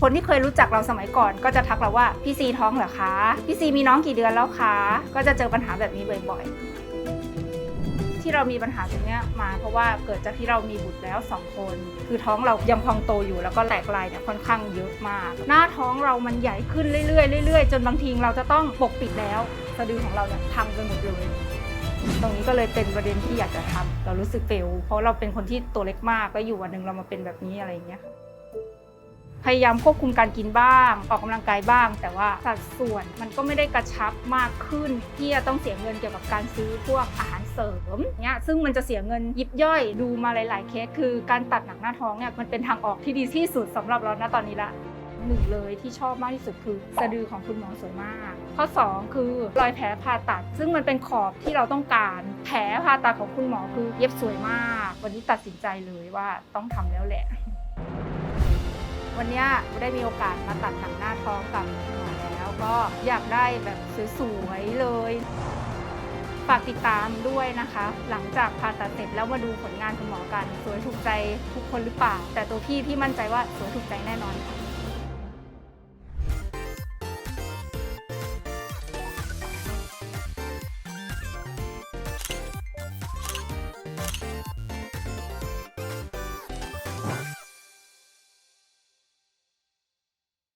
คนที่เคยรู้จักเราสมัยก่อน ก็จะทักเราว่าพี่ซีท้องเหรอคะ พี่ซีมีน้องกี่เดือนแล้วคะ ก็จะเจอปัญหาแบบนี้บ่อยๆ ที่เรามีปัญหาตรงนี้มา เพราะว่าเกิดจากที่เรามีบุตรแล้วสองคน คือท้องเรายังพองโตอยู่แล้วก็แตกลายเนี่ยค่อนข้างเยอะมาก หน้าท้องเรามันใหญ่ขึ้นเรื่อยๆเรื่อยๆ จนบางทีเราจะต้องปกปิดแล้วสะดือของเราเนี่ยพังไปหมดเลยตรงนี้ก็เลยเป็นประเด็นที่อยากจะทำเรารู้สึกเฟลเพราะเราเป็นคนที่ตัวเล็กมากแล้วอยู่วันหนึ่งเรามาเป็นแบบนี้อะไรอย่างเงี้ย พยายามควบคุมการกินบ้าง ออกกำลังกายบ้าง แต่ว่าสัดส่วนมันก็ไม่ได้กระชับมากขึ้น ที่จะต้องเสียเงินเกี่ยวกับการซื้อพวกอาหารเสริมเนี้ยซึ่งมันจะเสียเงินยิบย่อยดูมาหลาย ๆ เคส คือการตัดหนังหน้าท้องเนี่ยมันเป็นทางออกที่ดีที่สุดสำหรับเราณตอนนี้ละหนึ่งเลยที่ชอบมากที่สุดคือสะดือของคุณหมอสวยมาก ข้อ 2 คือรอยแผลผ่าตัด ซึ่งมันเป็นขอบที่เราต้องการ แผลผ่าตัดของคุณหมอคือเย็บสวยมาก วันนี้ตัดสินใจเลยว่าต้องทำแล้วแหละ วันนี้ได้มีโอกาสมาตัดหนังหน้าท้องกับหมอแล้วก็อยากได้แบบสวยๆเลยฝากติดตามด้วยนะคะ หลังจากผ่าตัดเสร็จแล้วมาดูผลงานคุณหมอกัน สวยถูกใจทุกคนหรือเปล่า แต่ตัวพี่พี่มั่นใจว่าสวยถูกใจแน่นอนค่ะ